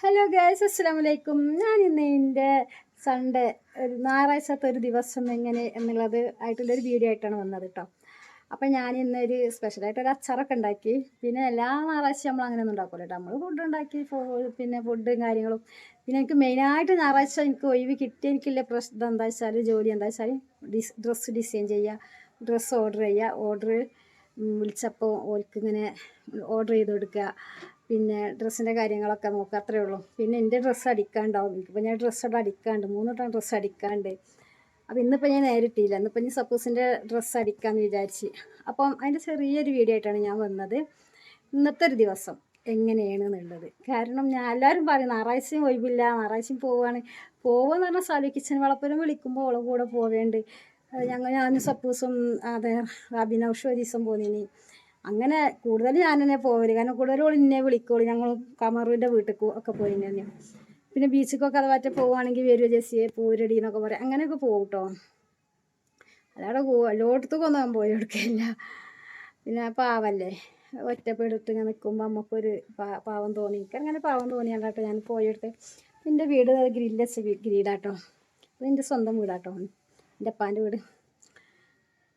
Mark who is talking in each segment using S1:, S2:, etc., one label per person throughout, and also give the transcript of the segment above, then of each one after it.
S1: Hello guys അസ്സാം വലൈക്കും ഞാൻ ഇന്ന് എന്റെ സൺഡേ ഒരു ഞായറാഴ്ചത്തെ ഒരു ദിവസം എങ്ങനെ എന്നുള്ളത് ആയിട്ടുള്ളൊരു വീഡിയോ ആയിട്ടാണ് വന്നത് കേട്ടോ അപ്പം ഞാൻ ഇന്നൊരു സ്പെഷ്യലായിട്ട് ഒരു അച്ചാറൊക്കെ ഉണ്ടാക്കി. പിന്നെ എല്ലാ ഞായറാഴ്ചയും നമ്മൾ അങ്ങനെ ഒന്നും ഉണ്ടാക്കില്ല കേട്ടോ നമ്മൾ ഫുഡ് ഉണ്ടാക്കി പിന്നെ ഫുഡും കാര്യങ്ങളും. പിന്നെ എനിക്ക് മെയിനായിട്ട് ഞായറാഴ്ച എനിക്ക് ഒഴിവ് കിട്ടിയ എനിക്കില്ല പ്രശ്നം എന്താ വെച്ചാൽ ജോലി എന്താ വെച്ചാൽ ഡിസ് ഡ്രസ്സ് ഡിസൈൻ ചെയ്യുക ഡ്രസ്സ് ഓർഡർ ചെയ്യുക ഓർഡർ വിളിച്ചപ്പോൾ ഓർക്ക് ഇങ്ങനെ ഓർഡർ ചെയ്ത് കൊടുക്കുക. പിന്നെ ഡ്രസ്സിന്റെ കാര്യങ്ങളൊക്കെ നോക്കുക അത്രേ ഉള്ളൂ. പിന്നെ എന്റെ ഡ്രസ്സ് അടിക്കാണ്ടാവും. എനിക്കിപ്പോൾ ഞാൻ ഡ്രസ്സോടെ അടിക്കാണ്ട് മൂന്ന് വട്ടം ഡ്രസ്സ് അടിക്കാണ്ട്. അപ്പോൾ ഇന്നിപ്പോൾ ഞാൻ നേരിട്ടില്ല. ഇന്നിപ്പോൾ ഞാൻ സപ്പോസിന്റെ ഡ്രസ്സ് അടിക്കാമെന്ന് വിചാരിച്ച്. അപ്പം അതിന്റെ ചെറിയൊരു വീഡിയോ ആയിട്ടാണ് ഞാൻ വന്നത്. ഇന്നത്തെ ഒരു ദിവസം എങ്ങനെയാണ് എന്നുള്ളത്. കാരണം ഞാൻ എല്ലാവരും പറയും ഞായറാഴ്ചയും ഒഴിവില്ല ഞായറാഴ്ചയും പോവുകയാണ് പോകുമെന്ന് പറഞ്ഞാൽ സാലി കിച്ചൻ വളപ്പുരം വിളിക്കുമ്പോൾ അവളെ കൂടെ പോവേണ്ട. ഞങ്ങൾ ഞാൻ സപ്പോസും അതെ അഭിനവ് ഒരു ദിവസം പോന്നിനി. അങ്ങനെ കൂടുതൽ ഞാൻ തന്നെ പോവൽ. കാരണം കൂടുതൽ ഓൾ എന്നെ വിളിക്കുള്ളൂ ഞങ്ങൾ കമറുവിന്റെ വീട്ടിൽ ഒക്കെ പോയി തന്നെ പിന്നെ ബീച്ചിക്കൊക്കെ അത് പറ്റ പോവുകയാണെങ്കിൽ വരുമോ ജെസ്സിയെ പൂരടി എന്നൊക്കെ പറയാം. അങ്ങനെയൊക്കെ പോകും കേട്ടോ അല്ലാതെ പോകും എല്ലായിടത്തും ഒന്നും ഞാൻ പോയി കൊടുക്കില്ല പിന്നെ പാവല്ലേ? ഒറ്റപ്പെടുത്ത് ഇങ്ങനെ നിൽക്കുമ്പോൾ നമുക്കൊരു പാവം തോന്നി. എനിക്ക് അങ്ങനെ പാവം തോന്നിയാട്ടോ ഞാൻ പോയെടുത്ത് എന്റെ വീട് ഗ്രില്ല് വെച്ച ഗ്രീഡാട്ടോ അത് എന്റെ സ്വന്തം വീടാട്ടോ. എന്റെ അപ്പാന്റെ വീട്.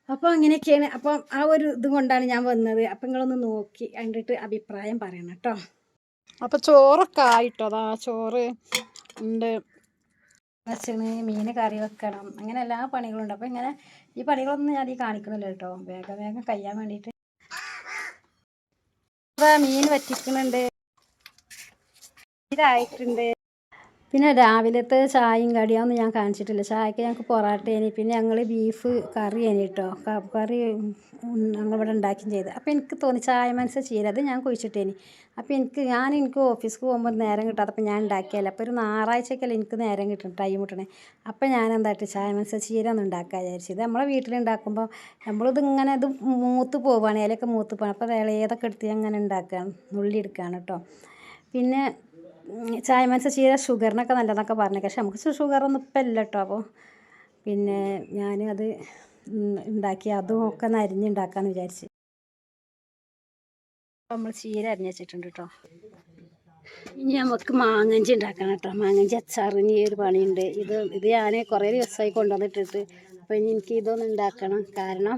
S1: അപ്പോൾ അങ്ങനെയൊക്കെയാണ്. അപ്പം ആ ഒരു ഇത് കൊണ്ടാണ് ഞാൻ വന്നത്. അപ്പം നിങ്ങളൊന്ന് നോക്കി കണ്ടിട്ട് അഭിപ്രായം പറയണം കേട്ടോ അപ്പോൾ ചോറൊക്കെ ആയിട്ടോ? അതാ ചോറ് ഉണ്ട്. വെച്ചാണ് മീൻ കറി വെക്കണം. അങ്ങനെ എല്ലാ പണികളും ഉണ്ട്. അപ്പോൾ ഇങ്ങനെ ഈ പണികളൊന്നും ഞാൻ ഈ കാണിക്കണില്ല കേട്ടോ വേഗം വേഗം കഴിയാൻ വേണ്ടിയിട്ട് മീൻ വറ്റിക്കുന്നുണ്ട് ഇതായിട്ടുണ്ട്. പിന്നെ രാവിലത്തെ ചായയും കടിയൊന്നും ഞാൻ കാണിച്ചിട്ടില്ല. ചായക്ക് ഞങ്ങൾക്ക് പൊറാട്ടേനി പിന്നെ ഞങ്ങൾ ബീഫ് കറി ഏനി കേട്ടോ കറി ഞങ്ങളിവിടെ ഉണ്ടാക്കുകയും ചെയ്ത്. അപ്പോൾ എനിക്ക് തോന്നി ചായ മനസ്സ് ചെയ്യരുത് ഞാൻ കുഴിച്ചിട്ടേനി. അപ്പോൾ എനിക്ക് ഞാൻ എനിക്ക് ഓഫീസിൽ പോകുമ്പോൾ നേരം കിട്ടാത്തപ്പോൾ ഞാൻ ഉണ്ടാക്കിയല്ല. അപ്പോൾ ഒരു ഞായറാഴ്ചക്കല്ലേ എനിക്ക് നേരം കിട്ടും ടൈം കിട്ടണേ. അപ്പോൾ ഞാൻ എന്തായിട്ട് ചായ മനസ്സ് ചീര ഒന്ന് ഉണ്ടാക്കാൻ വിചാരിച്ചത് നമ്മളെ വീട്ടിലുണ്ടാക്കുമ്പോൾ നമ്മളിത് ഇങ്ങനെ ഇത് മൂത്ത് പോവുകയാണ് ഇലയൊക്കെ മൂത്ത് പോകണം അപ്പോൾ ഇളയതൊക്കെ എടുത്ത് അങ്ങനെ ഉണ്ടാക്കുകയാണ് നുള്ളി എടുക്കുകയാണ് കേട്ടോ പിന്നെ ചായ മനസ്സ് ഷുഗറിനൊക്കെ നല്ലതെന്നൊക്കെ പറഞ്ഞു. പക്ഷെ നമുക്ക് ഷുഗറൊന്നും ഇപ്പം ഇല്ല കേട്ടോ. അപ്പോൾ പിന്നെ ഞാൻ അത് ഉണ്ടാക്കി. അതും ഒക്കെ അരിഞ്ഞുണ്ടാക്കാമെന്ന് വിചാരിച്ച്. നമ്മൾ ചീര അരിഞ്ഞ് വെച്ചിട്ടുണ്ട് കേട്ടോ. ഇനി നമുക്ക് മാങ്ങഞ്ചി ഉണ്ടാക്കണം കേട്ടോ. മാങ്ങഞ്ചി അച്ചാറിന് ഈ ഒരു പണിയുണ്ട്. ഇത് ഇത് ഞാൻ കുറേ ദിവസമായി കൊണ്ടുവന്നിട്ടിട്ട്. അപ്പോൾ ഇനി എനിക്ക് ഇതൊന്ന് ഉണ്ടാക്കണം. കാരണം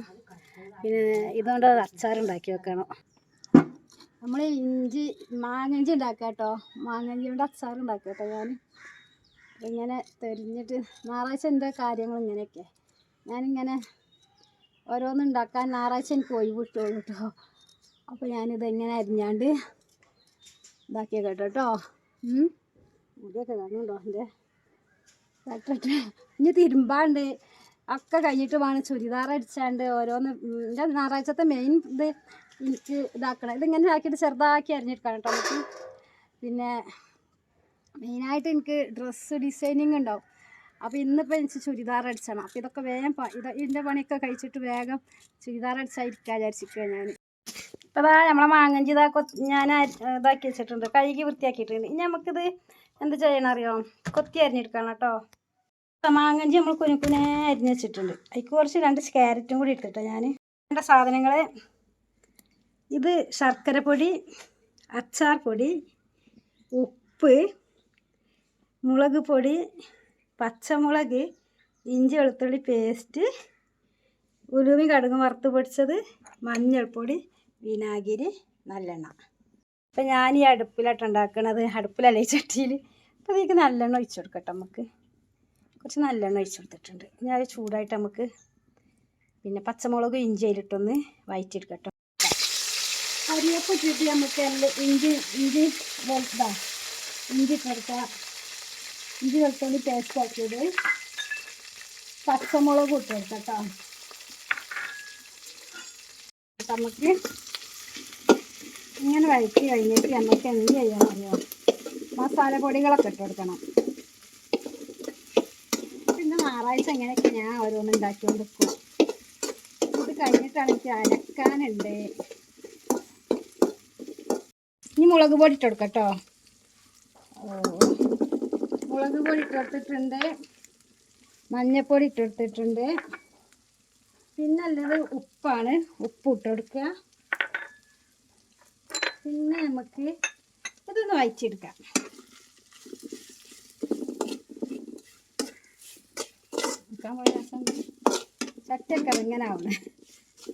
S1: പിന്നെ ഇതുകൊണ്ട് അച്ചാർ ഉണ്ടാക്കി വെക്കണം. നമ്മൾ ഇഞ്ചി മാങ്ങഞ്ചി ഉണ്ടാക്കുക കേട്ടോ. മാങ്ങഞ്ചി കൊണ്ട് അച്ചാർ ഉണ്ടാക്കുക കേട്ടോ ഞാൻ ഇങ്ങനെ തെരിഞ്ഞിട്ട് ഞായറാഴ്ച എന്റെ കാര്യങ്ങൾ ഇങ്ങനെയൊക്കെ. ഞാനിങ്ങനെ ഓരോന്ന് ഉണ്ടാക്കാൻ ഞായറാഴ്ച എനിക്ക് ഒഴിവ് കിട്ടുള്ളൂ കേട്ടോ. അപ്പോൾ ഞാനിത് എങ്ങനെ അരിഞ്ഞാണ്ട് ഇതാക്കിയ കേട്ടോ കേട്ടോ. മുടിയൊക്കെ കാണുന്നുണ്ടോ എന്റെ. ഇനി തിരുമ്പാണ്ട് ഒക്കെ കഴിഞ്ഞിട്ട് വേണം ചുരിദാർ അടിച്ചാണ്ട് ഓരോന്ന് എന്റെ ഞായറാഴ്ചത്തെ മെയിൻ ഇത് എനിക്ക് ഇതാക്കണം. ഇതിങ്ങനെ ആക്കിയിട്ട് ചെറുതാക്കി അരിഞ്ഞെടുക്കണം കേട്ടോ പിന്നെ മെയിനായിട്ട് എനിക്ക് ഡ്രസ്സ് ഡിസൈനിങ് ഉണ്ടാവും. അപ്പോൾ ഇന്നിപ്പോൾ എനിക്ക് ചുരിദാർ അടിച്ചണം. അപ്പോൾ ഇതൊക്കെ വേഗം ഇത് ഇതിന്റെ പണിയൊക്കെ കഴിച്ചിട്ട് വേഗം ചുരിദാർ അടിച്ചായിരിക്കാൻ വിചാരിച്ചിരിക്കുക ഞാൻ ഇപ്പോൾ ഇതാ നമ്മളെ മാങ്ങഞ്ചി ഇതാ ഞാൻ ഇതാക്കി വെച്ചിട്ടുണ്ട്. കഴുകി വൃത്തിയാക്കിയിട്ടുണ്ട്. ഇനി നമുക്കിത് എന്ത് ചെയ്യണം അറിയോ കൊത്തി അരിഞ്ഞെടുക്കണം കേട്ടോ. മാങ്ങഞ്ചി നമ്മൾ കുനു കുനെ അരിഞ്ഞ് വെച്ചിട്ടുണ്ട്. അതിക്ക് കുറച്ച് രണ്ട് ക്യാരറ്റും കൂടി ഇട്ടിട്ടോ ഞാൻ വേണ്ട സാധനങ്ങൾ ഇത് ശർക്കര പൊടി അച്ചാർ പൊടി ഉപ്പ് മുളക് പൊടി പച്ചമുളക് ഇഞ്ചി വെളുത്തുള്ളി പേസ്റ്റ് ഉലുവി കടുകും വറുത്ത് പൊടിച്ചത് മഞ്ഞൾപ്പൊടി വിനാഗിരി നല്ലെണ്ണ. അപ്പം ഞാൻ ഈ അടുപ്പിലായിട്ട് ഉണ്ടാക്കണത്. അടുപ്പിലല്ലേ ചട്ടിയിൽ അപ്പോൾ ഇതിലേക്ക് നല്ലെണ്ണ ഒഴിച്ചു കൊടുക്കട്ടെ നമുക്ക് കുറച്ച് നല്ലെണ്ണ ഒഴിച്ചു കൊടുത്തിട്ടുണ്ട്. ഇനി അത് ചൂടായിട്ട് നമുക്ക് പിന്നെ പച്ചമുളക് ഇഞ്ചി അതിലിട്ടൊന്ന് വയറ്റിയെടുക്കട്ടോ. അരിയപ്പം ഇട്ടിട്ട് നമുക്ക് എല്ലാം ഇഞ്ചി ഇഞ്ചി വെളുത്താ ഇഞ്ചി പെടുത്താം ഇഞ്ചി വെളുത്തുള്ളി പേസ്റ്റ് ആക്കിയത്. പച്ചമുളക് ഇട്ട് കൊടുക്കട്ടോ. നമുക്ക് ഇങ്ങനെ വഴറ്റി കഴിഞ്ഞിട്ട് നമുക്ക് എന്ത് ചെയ്യാൻ അറിയാം? മസാല പൊടികളൊക്കെ ഇട്ട് കൊടുക്കണം. ഞായറാഴ്ച ഇങ്ങനെയൊക്കെ ഞാൻ ഓരോന്ന് ഉണ്ടാക്കിക്കൊണ്ട് പോകും ഇത് കഴിഞ്ഞിട്ടാണ് എനിക്ക് അരക്കാനുണ്ട്. ഇനി മുളക് പൊടി ഇട്ട് കേട്ടോ. ഓ. മുളക് പൊടി ഇട്ട് കൊടുത്തിട്ടുണ്ട്. മഞ്ഞൾപ്പൊടി ഇട്ട് കൊടുത്തിട്ടുണ്ട്. പിന്നെ ഉപ്പാണ്. ഉപ്പ് ഇട്ട് കൊടുക്കുക. പിന്നെ നമുക്ക് ഇതൊന്ന് വയച്ചെടുക്കാം എടുക്കാൻ ദിവസം ചട്ടിയൊക്കെ ഇങ്ങനെ ആവണേ.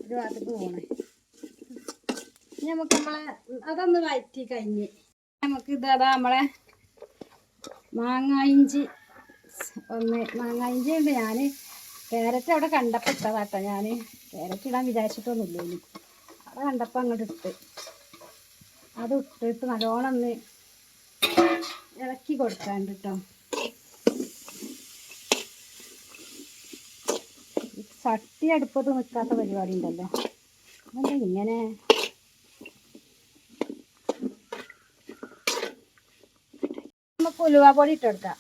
S1: ഒരു ഭാഗത്തേക്ക് ഇനി നമുക്ക് നമ്മളെ അതൊന്ന് വയറ്റി കഴിഞ്ഞ് നമുക്ക് ഇതാ നമ്മളെ മാങ്ങ ഇഞ്ചി. ഒന്ന് മാങ്ങ ഇഞ്ചി ഉണ്ട്. ഞാൻ ക്യാരറ്റ് അവിടെ കണ്ടപ്പോൾ ഇട്ടതാട്ടോ. ഞാൻ ക്യാരറ്റ് ഇടാൻ വിചാരിച്ചിട്ടൊന്നുമില്ല ഇനി. അവിടെ കണ്ടപ്പോൾ അങ്ങോട്ട് ഇട്ട്. അത് ഇട്ടിട്ട് നല്ലോണം ഒന്ന് ഇളക്കി കൊടുക്കാണ്ട് കേട്ടോ ചട്ടി അടുപ്പത്ത് നിൽക്കാത്ത പരിപാടി ഉണ്ടല്ലോ അതെന്താ ഇങ്ങനെ? നമുക്ക് ഉലുവ പൊടി ഇട്ടെടുക്കാം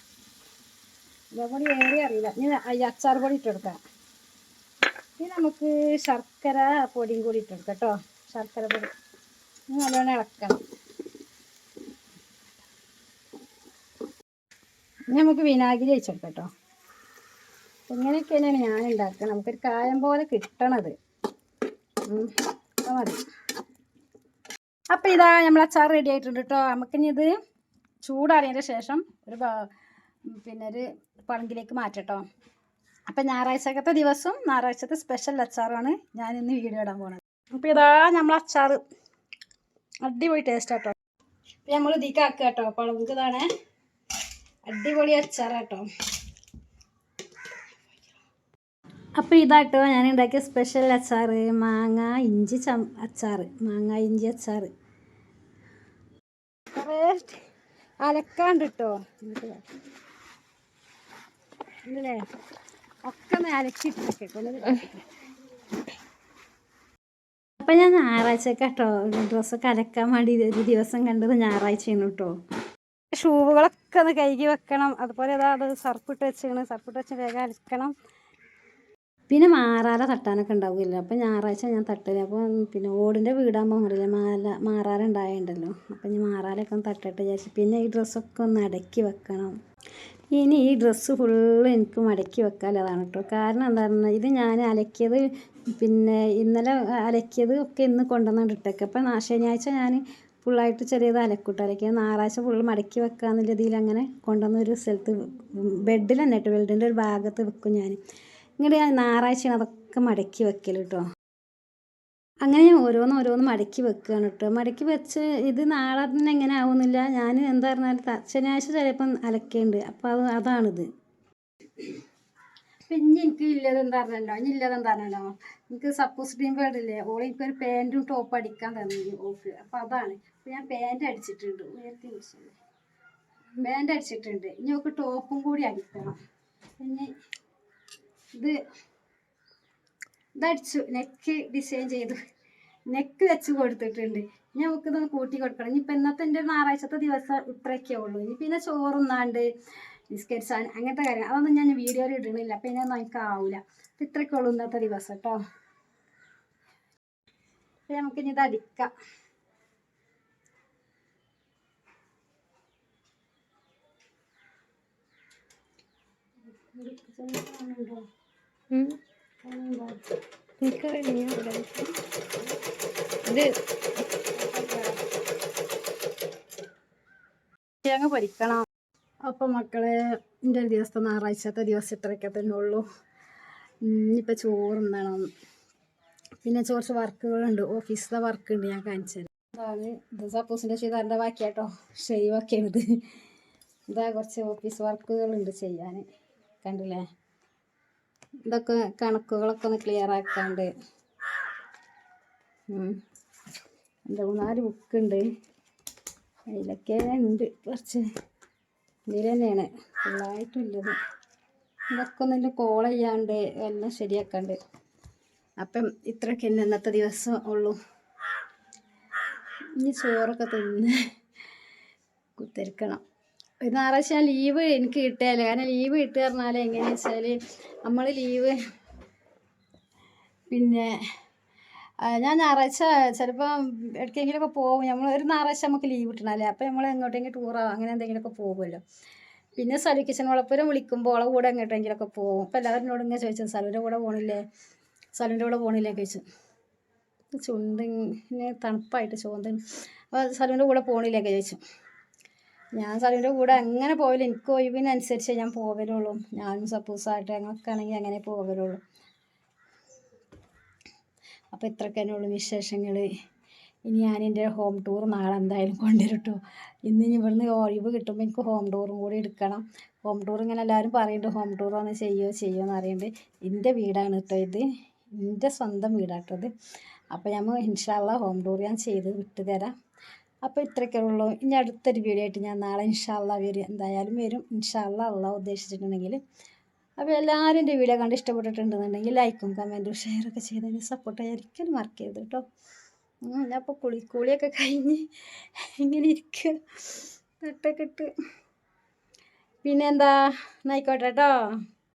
S1: ഉലുവ പൊടി ഏറെ അറിയില്ല. ഇനി അച്ചാർ പൊടി ഇട്ടെടുക്കാം ഇനി നമുക്ക് ശർക്കര പൊടിയും കൂടി ഇട്ടെടുക്കാം കേട്ടോ. ശർക്കര പൊടി. നല്ലോണം ഇളക്കണം. ഇനി നമുക്ക് വിനാഗിരി വെച്ചെടുക്കാം കേട്ടോ. ഇങ്ങനെയൊക്കെ തന്നെയാണ് ഞാൻ ഉണ്ടാക്കുക നമുക്കൊരു കായം പോലെ കിട്ടണത്. അപ്പോൾ മതി. അപ്പോൾ ഇതാ നമ്മൾ അച്ചാർ റെഡി ആയിട്ടുണ്ട് കേട്ടോ നമുക്കിനി ഇത് ചൂടാറിയതിന്റെ ശേഷം ഒരു പിന്നെ ഒരു പളങ്കിലേക്ക് മാറ്റട്ടോ അപ്പം ഞായറാഴ്ചക്കത്തെ ദിവസം ഞായറാഴ്ചത്തെ സ്പെഷ്യൽ അച്ചാറാണ് ഞാൻ ഇന്ന് വീഡിയോ ഇടാൻ പോകുന്നത് അപ്പോൾ ഇതാ നമ്മൾ അച്ചാർ അടിപൊളി ടേസ്റ്റ് ആട്ടോ അപ്പം നമ്മൾ ഇതിക്കാക്കുക കേട്ടോ പളങ്ക് ഇതാണ് അടിപൊളി അച്ചാറാട്ടോ അപ്പോൾ ഇതാട്ടോ ഞാൻ ഉണ്ടാക്കിയ സ്പെഷ്യൽ അച്ചാർ മാങ്ങ ഇഞ്ചി ചം അച്ചാർ മാങ്ങ ഇഞ്ചി അച്ചാർ അലക്കാണ്ട് കേട്ടോ ഇല്ലേ? ഒക്കെ ഒന്ന് അലക്കിട്ടൊക്കെ അപ്പം ഞാൻ ഞായറാഴ്ച കേട്ടോ ഡ്രസ്സൊക്കെ അലക്കാൻ വേണ്ടി ഒരു ദിവസം കണ്ടത് ഞായറാഴ്ചയാണ് കേട്ടോ. ഷൂവുകളൊക്കെ ഒന്ന് കഴുകി വെക്കണം. അതുപോലെ അതാ അത് സർപ്പിട്ട് വെച്ചാണ് സർപ്പിട്ട് വെച്ച് വേഗം അലക്കണം. പിന്നെ മാറാല തട്ടാനൊക്കെ ഉണ്ടാവില്ല അപ്പം ഞായറാഴ്ച ഞാൻ തട്ടില്ല അപ്പോൾ പിന്നെ ഓടിന്റെ വീടാകുമ്പോൾ അറിയില്ല മാല മാറാല ഉണ്ടായുണ്ടല്ലോ. അപ്പം ഞാൻ മാറാലൊക്കെ ഒന്ന് തട്ടട്ടെ വിചാരിച്ചു. പിന്നെ ഈ ഡ്രസ്സൊക്കെ ഒന്ന് അടക്കി വെക്കണം. ഇനി ഈ ഡ്രസ്സ് ഫുള്ള് എനിക്ക് മടക്കി വെക്കാനുള്ളതാണ് കേട്ടോ കാരണം എന്താ പറഞ്ഞാൽ ഇത് ഞാൻ അലക്കിയത് പിന്നെ ഇന്നലെ അലക്കിയത് ഒക്കെ ഇന്ന് കൊണ്ടുവന്നാണ് ഇട്ടേക്ക്. അപ്പം ശനിയാഴ്ച ഞാൻ ഫുള്ളായിട്ട് ചെറിയത് അലക്കൂട്ട് അലക്കിയത്. ഞായറാഴ്ച ഫുള്ള് മടക്കി വെക്കാമെന്നുള്ള രീതിയിൽ അങ്ങനെ കൊണ്ടുവന്ന ഒരു സ്ഥലത്ത് ബെഡിൽ തന്നെ ഇട്ട് ബെഡിന്റെ ഒരു ഭാഗത്ത് വെക്കും ഞാൻ ഇങ്ങോട്ട് ഞാൻ ഞായറാഴ്ചയാണ് അതൊക്കെ മടക്കി വെക്കൽ കേട്ടോ അങ്ങനെ ഞാൻ ഓരോന്ന് ഓരോന്ന് മടക്കി വെക്കുകയാണ് കേട്ടോ മടക്കി വെച്ച് ഇത് നാളെ തന്നെ എങ്ങനെ ആവുന്നില്ല. ഞാൻ എന്താ പറഞ്ഞാൽ ശനിയാഴ്ച ചിലപ്പം അലക്കേണ്ട്. അപ്പോൾ അത് അതാണിത്. പിന്നെ എനിക്ക് ഇല്ലതെന്ന് പറഞ്ഞല്ലോ? ഇനി ഇല്ലതെന്ന് പറഞ്ഞല്ലോ? എനിക്ക് സപ്പോസ് ഡീം വേർഡില്ലേ ഓൾ എനിക്കൊരു പാന്റും ടോപ്പ് അടിക്കാൻ തന്നില്ല ഓക്ക് അപ്പോൾ അതാണ്. അപ്പോൾ ഞാൻ പാന്റ് അടിച്ചിട്ടുണ്ട്. ഉയർത്തി പാന്റ് അടിച്ചിട്ടുണ്ട്. ഇനി ഓക്ക് ടോപ്പും കൂടി അടിക്കണം. പിന്നെ ഇത് ഇതടിച്ചു നെക്ക് ഡിസൈൻ ചെയ്തു. നെക്ക് വെച്ച് കൊടുത്തിട്ടുണ്ട്. ഇനി നമുക്കിതൊന്ന് കൂട്ടി കൊടുക്കണം. ഇനിയിപ്പോൾ ഇന്നത്തെ എന്റെ ഞായറാഴ്ചത്തെ ദിവസം ഇത്രയൊക്കെ ഉള്ളൂ. ഇനി പിന്നെ ചോറുന്നാണ്ട് ബിസ്ക്കറ്റ്സ് അങ്ങനത്തെ കാര്യം അതൊന്നും ഞാൻ വീഡിയോയിൽ ഇടണില്ല അപ്പം ഇനി നമുക്ക് ആവില്ല അപ്പം ഇത്രയൊക്കെ ഉള്ളൂ ഇന്നത്തെ ദിവസം കേട്ടോ അപ്പം നമുക്കിനി ഇത് അടിക്കാം.
S2: എനിക്കറിയില്ല ഇവിടെ ഇത്
S1: തേങ്ങ പൊരിക്കണം അപ്പം മക്കളെ എന്റെ ദിവസത്തെ ഞായറാഴ്ചത്തെ ദിവസം ഇത്രയൊക്കെ തന്നെ ഉള്ളൂ. ഇനിയിപ്പോൾ ചോറുന്നണം പിന്നെ കുറച്ച് വർക്കുകളുണ്ട്. ഓഫീസിലെ വർക്ക് ഉണ്ട് ഞാൻ കാണിച്ചത് അതാണ് ഇത് സപ്പോസിന്റെ ചെയ്താറിന്റെ ബാക്കിയാട്ടോ. ഷെയ്വൊക്കെയാണിത് ഇതാ. കുറച്ച് ഓഫീസ് വർക്കുകളുണ്ട് ചെയ്യാൻ കണ്ടില്ലേ? ഇതൊക്കെ കണക്കുകളൊക്കെ ഒന്ന് ക്ലിയർ ആക്കാണ്ട്. രണ്ട് മൂന്നാൽ ബുക്കുണ്ട് അതിലൊക്കെ ഉണ്ട് കുറച്ച്. ഇതിൽ തന്നെയാണ് ഫുള്ളായിട്ടുള്ളത് ഇതൊക്കെ ഒന്ന് കോൾ ചെയ്യാണ്ട് എല്ലാം ശരിയാക്കാണ്ട്. അപ്പം ഇത്രയൊക്കെ തന്നെ ഇന്നത്തെ ദിവസം ഉള്ളൂ. ഇനി ചോറൊക്കെ തിന്ന് കുത്തിരിക്കണം. ഒരു ഞായറാഴ്ച ലീവ് എനിക്ക് കിട്ടിയാലേ. കാരണം ലീവ് കിട്ടുക പറഞ്ഞാൽ എങ്ങനെയാണെന്ന് വെച്ചാൽ നമ്മൾ ലീവ് പിന്നെ ഞാൻ ഞായറാഴ്ച ചിലപ്പോൾ എവിടേക്കെങ്കിലുമൊക്കെ പോകും. നമ്മൾ ഒരു ഞായറാഴ്ച നമുക്ക് ലീവ് കിട്ടണമല്ലേ അപ്പോൾ നമ്മൾ എങ്ങോട്ടെങ്കിലും ടൂറോ അങ്ങനെ എന്തെങ്കിലുമൊക്കെ പോകുമല്ലോ. പിന്നെ സലു കിച്ചൻ വളപ്പുരം വിളിക്കുമ്പോൾ അവളെ കൂടെ എങ്ങോട്ടെങ്കിലുമൊക്കെ പോകും. അപ്പോൾ എല്ലാവരും എന്നോട് ഇങ്ങനെ ചോദിച്ചു സലുവിന്റെ കൂടെ പോകണില്ലേ സലുവിന്റെ കൂടെ പോകണില്ലേ ചോദിച്ചു. ചുണ്ടിങ്ങനെ തണുപ്പായിട്ട് ചോന്തൻ അപ്പോൾ സലുവിന്റെ കൂടെ പോകണില്ലേ ചോദിച്ചു. ഞാൻ സലീന്റെ കൂടെ അങ്ങനെ പോവില്ല. എനിക്ക് ഒഴിവിനനുസരിച്ചേ ഞാൻ പോവലുള്ളൂ. ഞാനും സപ്പോസായിട്ട് ഞങ്ങൾക്ക് ആണെങ്കിൽ അങ്ങനെ പോവലുള്ളൂ. അപ്പോൾ ഇത്രയൊക്കെ ഉള്ളൂ വിശേഷങ്ങൾ ഇനി ഞാൻ എന്റെ ഹോം ടൂർ നാളെ എന്തായാലും കൊണ്ടുവരട്ടോ. ഇന്ന് ഇനി ഇവിടുന്ന് ഒഴിവ് കിട്ടുമ്പോൾ എനിക്ക് ഹോം ടൂറും കൂടി എടുക്കണം. ഹോം ടൂർ ഇങ്ങനെ എല്ലാവരും പറയുന്നുണ്ട് ഹോം ടൂർ ഒന്ന് ചെയ്യുമോ ചെയ്യുമോ എന്ന് അറിയുന്നുണ്ട് എന്റെ വീടാണ് കേട്ടോ ഇത്. എന്റെ സ്വന്തം ഇത്. അപ്പോൾ ഞമ്മ ഇൻഷാല്ല ഹോം ടൂർ ഞാൻ ചെയ്ത് വിട്ടു തരാം അപ്പോൾ ഇത്രയൊക്കെ ഉള്ളൂ. ഇനി അടുത്തൊരു വീഡിയോ ആയിട്ട് ഞാൻ നാളെ ഇൻഷാല്ല വരും എന്തായാലും വരും. ഇൻഷാല്ല ഉള്ള ഉദ്ദേശിച്ചിട്ടുണ്ടെങ്കിൽ. അപ്പോൾ എല്ലാവരും എന്റെ വീഡിയോ കണ്ട് ഇഷ്ടപ്പെട്ടിട്ടുണ്ടെന്നുണ്ടെങ്കിൽ ലൈക്കും കമന്റും ഷെയറൊക്കെ ചെയ്തതിന് സപ്പോർട്ട് ചെയ്യാൻ ഒരിക്കലും മറക്കരുത് കേട്ടോ. ഞാൻ അപ്പോൾ കുളി കുളിയൊക്കെ കഴിഞ്ഞ് ഇങ്ങനെ ഇരിക്കുക നട്ടൊക്കെ ഇട്ട്. പിന്നെന്താ എന്നായിക്കോട്ടെ കേട്ടോ.